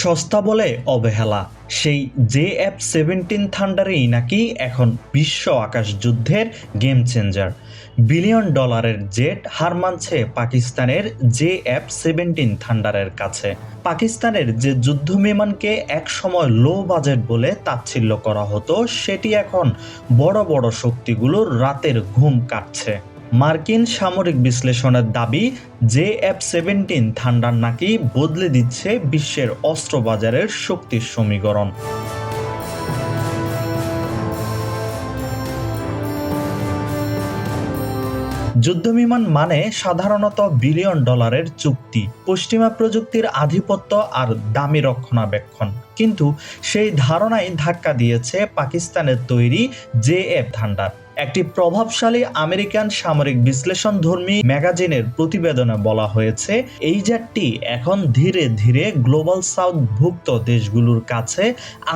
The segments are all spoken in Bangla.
সস্তা বলে অবহেলা। সেই জে এফ সেভেন্টিন থান্ডারেই নাকি এখন বিশ্ব আকাশ যুদ্ধের গেম চেঞ্জার। বিলিয়ন ডলারের জেট হার মানছে পাকিস্তানের জে এফ সেভেন্টিন থান্ডারের কাছে। পাকিস্তানের যে যুদ্ধ বিমানকে একসময় লো বাজেট বলে তাচ্ছিল্য করা হতো, সেটি এখন বড় বড় শক্তিগুলোর রাতের ঘুম কাটছে। মার্কিন সামরিক বিশ্লেষণের দাবি, জে এফ সেভেন্টিন থান্ডার নাকি বদলে দিচ্ছে বিশ্বের অস্ত্র বাজারের শক্তির সমীকরণ। যুদ্ধবিমান মানে সাধারণত বিলিয়ন ডলারের চুক্তি, পশ্চিমা প্রযুক্তির আধিপত্য আর দামি রক্ষণাবেক্ষণ। কিন্তু সেই ধারণাই ধাক্কা দিয়েছে পাকিস্তানের তৈরি জে এফ থান্ডার একটি প্রভাবশালী আমেরিকান সামরিক বিশ্লেষণধর্মী ম্যাগাজিনের প্রতিবেদনে বলা হয়েছে, এই জেটটি এখন ধীরে ধীরে গ্লোবাল সাউথ ভুক্ত দেশগুলোর কাছে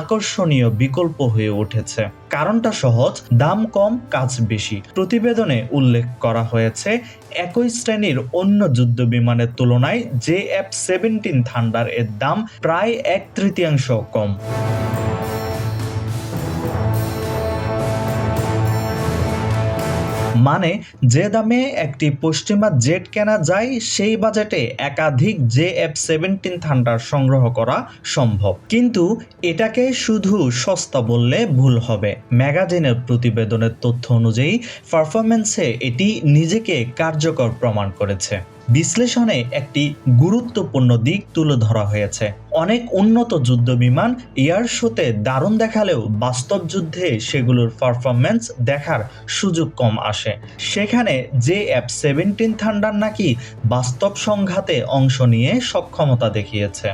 আকর্ষণীয় বিকল্প হয়ে উঠেছে। কারণটা সহজ, দাম কম, কাজ বেশি। প্রতিবেদনে উল্লেখ করা হয়েছে, একই শ্রেণির অন্য যুদ্ধ বিমানের তুলনায় জে এফ সেভেন্টিন থান্ডার এর দাম প্রায় এক তৃতীয়াংশ কম। মানে যে দামে একটি পশ্চিমা জেট কেনা যায়, সেই বাজেটে একাধিক জে এফ সেভেন্টিন থান্ডার সংগ্রহ করা সম্ভব। কিন্তু এটাকে শুধু সস্তা বললে ভুল হবে। ম্যাগাজিনের প্রতিবেদনের তথ্য অনুযায়ী পারফরমেন্সে এটি নিজেকে কার্যকর প্রমাণ করেছে। বিশ্লেষণে একটি গুরুত্বপূর্ণ দিক তুলে ধরা হয়েছে। অনেক উন্নত যুদ্ধ বিমান এয়ার শোতে দারুণ দেখালেও বাস্তব যুদ্ধে সেগুলোর পারফরমেন্স দেখার সুযোগ কম আসে। সেখানে জে এফ সেভেন্টিন থান্ডার নাকি বাস্তব সংঘাতে অংশ নিয়ে সক্ষমতা দেখিয়েছে।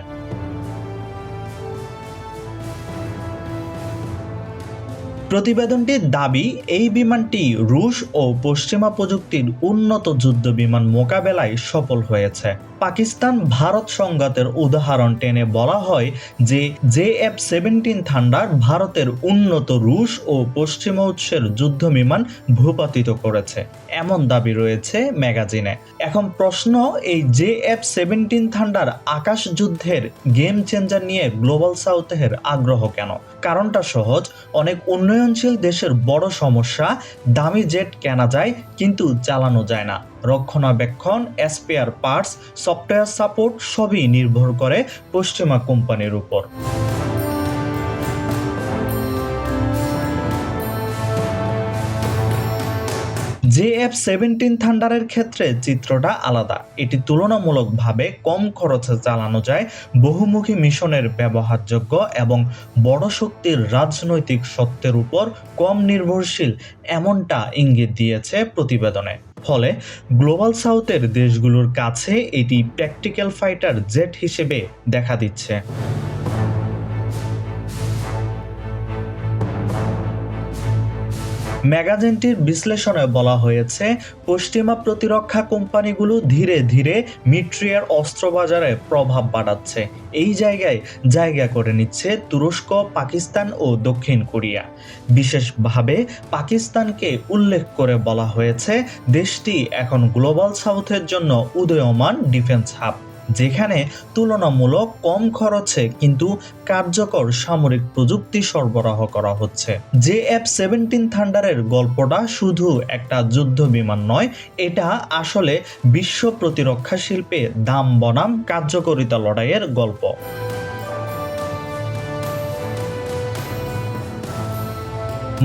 প্রতিবেদনটির দাবি, এই বিমানটি রুশ ও পশ্চিমা প্রযুক্তির উন্নত যুদ্ধ বিমান মোকাবেলায় সফল হয়েছে। পাকিস্তান ভারত সংঘাতের উদাহরণ টেনে বলা হয় যে জে এফ সেভেন্টিন থান্ডার ভারতের উন্নত রুশ ও পশ্চিমা উৎসের যুদ্ধ বিমান ভূপাতিত করেছে। এমন দাবি রয়েছে ম্যাগাজিনে। এখন প্রশ্ন, এই জে এফ সেভেন্টিন থান্ডার আকাশ যুদ্ধের গেম চেঞ্জার নিয়ে গ্লোবাল সাউথের আগ্রহ কেন? কারণটা সহজ, অনেক উন্নয়নশীল দেশের বড় সমস্যা, দামি জেট কেনা যায়, কিন্তু চালানো যায় না। রক্ষণাবেক্ষণ স্পেয়ার পার্টস সফটওয়্যার সাপোর্ট সবই নির্ভর করে পশ্চিমা কোম্পানির উপর। জে এফ সেভেন্টিন থান্ডারের ক্ষেত্রে চিত্রটা আলাদা। এটি তুলনামূলকভাবে কম খরচে চালানো যায়, বহুমুখী মিশনের ব্যবহারযোগ্য এবং বড় শক্তির রাজনৈতিক সত্যের উপর কম নির্ভরশীল এমনটা ইঙ্গিত দিয়েছে প্রতিবেদনে। ফলে গ্লোবাল সাউথের দেশগুলোর কাছে এটি প্র্যাকটিক্যাল ফাইটার জেট হিসেবে দেখা দিচ্ছে। ম্যাগাজিনটির বিশ্লেষণে বলা হয়েছে, পশ্চিমা প্রতিরক্ষা কোম্পানিগুলো ধীরে ধীরে মিট্রিয়ার অস্ত্র বাজারে প্রভাব বাড়াচ্ছে। এই জায়গায় জায়গা করে নিচ্ছে তুরস্ক, পাকিস্তান ও দক্ষিণ কোরিয়া। বিশেষভাবে পাকিস্তানকে উল্লেখ করে বলা হয়েছে, দেশটি এখন গ্লোবাল সাউথের জন্য উদয়মান ডিফেন্স হাব। যেখানে তুলনামূলক কম খরচে কিন্তু কার্যকর সামরিক প্রযুক্তি সরবরাহ করা হচ্ছে। জে এফ সেভেন্টিন থান্ডারের গল্পটা শুধু একটা যুদ্ধ বিমান নয়, এটা আসলে বিশ্ব প্রতিরক্ষা শিল্পে দাম বনাম কার্যকরিতা লড়াইয়ের গল্প।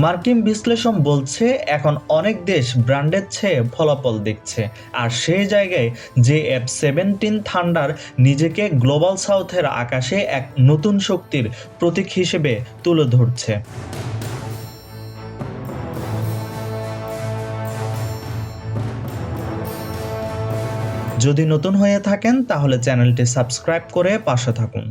মার্কিন বিশ্লেষণ বলছে, এখন অনেক দেশ ব্র্যান্ডের চেয়ে ফলাফল দেখছে। আর সেই জায়গায় যে এফ সেভেন্টিন থান্ডার নিজেকে গ্লোবাল সাউথের আকাশে এক নতুন শক্তির প্রতীক হিসেবে তুলে ধরছে। যদি নতুন হয়ে থাকেন, তাহলে চ্যানেলটি সাবস্ক্রাইব করে পাশে থাকুন।